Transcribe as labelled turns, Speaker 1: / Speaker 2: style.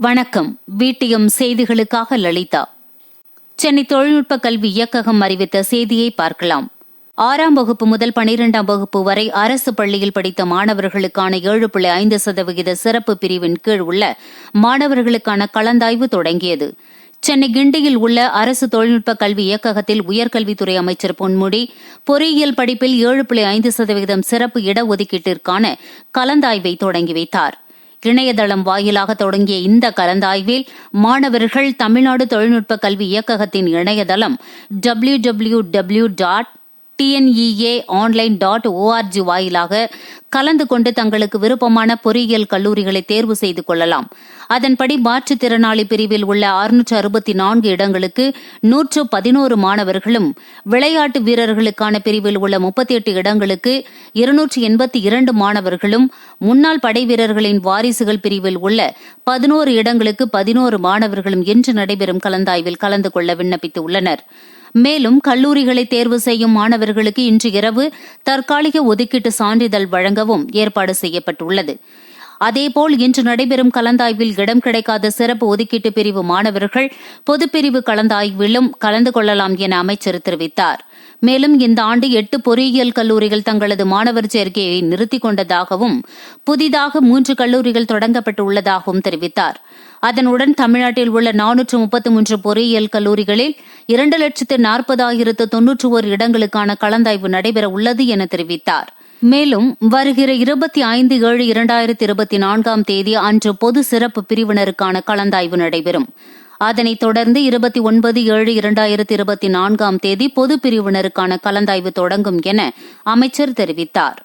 Speaker 1: வணக்கம். வீட்டியம் செய்திகளுக்காக லலிதா. சென்னை தொழில்நுட்ப கல்வி இயக்ககம் அறிவித்த செய்தியை பார்க்கலாம். ஆறாம் வகுப்பு முதல் பனிரெண்டாம் வகுப்பு வரை அரசு பள்ளியில் படித்த மாணவர்களுக்கான ஏழு புள்ளி ஐந்து சதவிகித சிறப்பு பிரிவின் கீழ் உள்ள மாணவர்களுக்கான கலந்தாய்வு தொடங்கியது. சென்னை கிண்டியில் உள்ள அரசு தொழில்நுட்ப கல்வி இயக்ககத்தில் உயர்கல்வித்துறை அமைச்சர் பொன்முடி பொறியியல் படிப்பில் ஏழு புள்ளி ஐந்து சதவீதம் சிறப்பு இடஒதுக்கீட்டிற்கான கலந்தாய்வை தொடங்கி வைத்தார். இணையதளம் வாயிலாக தொடங்கிய இந்த கலந்தாய்வில் மாணவர்கள் தமிழ்நாடு தொழில்நுட்ப கல்வி இயக்ககத்தின் இணையதளம் W W W dot TNEA online dot ORG வாயிலாக கலந்து கொண்டு தங்களுக்கு விருப்பமான பொறியியல் கல்லூரிகளை தேர்வு செய்து கொள்ளலாம். அதன்படி மாற்றுத்திறனாளி பிரிவில் உள்ள அறுநூற்று அறுபத்தி நான்கு இடங்களுக்கு நூற்று பதினோரு மாணவர்களும் விளையாட்டு வீரர்களுக்கான பிரிவில் உள்ள முப்பத்தி எட்டு இடங்களுக்கு இருநூற்று எண்பத்தி இரண்டு மாணவர்களும் முன்னாள் படை வீரர்களின் வாரிசுகள் பிரிவில் உள்ள பதினோரு இடங்களுக்கு பதினோரு மாணவர்களும் இன்று நடைபெறும் கலந்தாய்வில் கலந்து கொள்ள விண்ணப்பித்துள்ளனர் மேலும் கல்லூரிகளை தேர்வு செய்யும் மாணவர்களுக்கு இன்று இரவு தற்காலிக ஒதுக்கீட்டு சான்றிதழ் வழங்கவும் ஏற்பாடு செய்யப்பட்டுள்ளது. அதேபோல் இன்று நடைபெறும் கலந்தாய்வில் இடம் கிடைக்காத சிறப்பு ஒதுக்கீட்டு பிரிவு மாணவர்கள் பொதுப்பிரிவு கலந்தாய்விலும் கலந்து கொள்ளலாம் என அமைச்சர் தெரிவித்தார். மேலும் இந்த ஆண்டு எட்டு பொறியியல் கல்லூரிகள் தங்களது மாணவர் சேர்க்கையை நிறுத்திக் கொண்டதாகவும் புதிதாக மூன்று கல்லூரிகள் தொடங்கப்பட்டுள்ளதாகவும் தெரிவித்தார். அதனுடன் தமிழ்நாட்டில் உள்ள நானூற்று முப்பத்தி மூன்று பொறியியல் கல்லூரிகளில் இரண்டு லட்சத்து நாற்பதாயிரத்து தொன்னூற்று ஒரு இடங்களுக்கான கலந்தாய்வு நடைபெற உள்ளது என தெரிவித்தார். மேலும் வருகிற இருபத்தி ஐந்து ஏழு இரண்டாயிரத்தி இருபத்தி நான்காம் தேதி அன்று பொது சிறப்பு பிரிவினருக்கான கலந்தாய்வு நடைபெறும். அதனைத் தொடர்ந்து இருபத்தி ஒன்பது ஏழு இரண்டாயிரத்தி இருபத்தி நான்காம் தேதி பொது பிரிவினருக்கான கலந்தாய்வு தொடங்கும் என அமைச்சர் தெரிவித்தார்.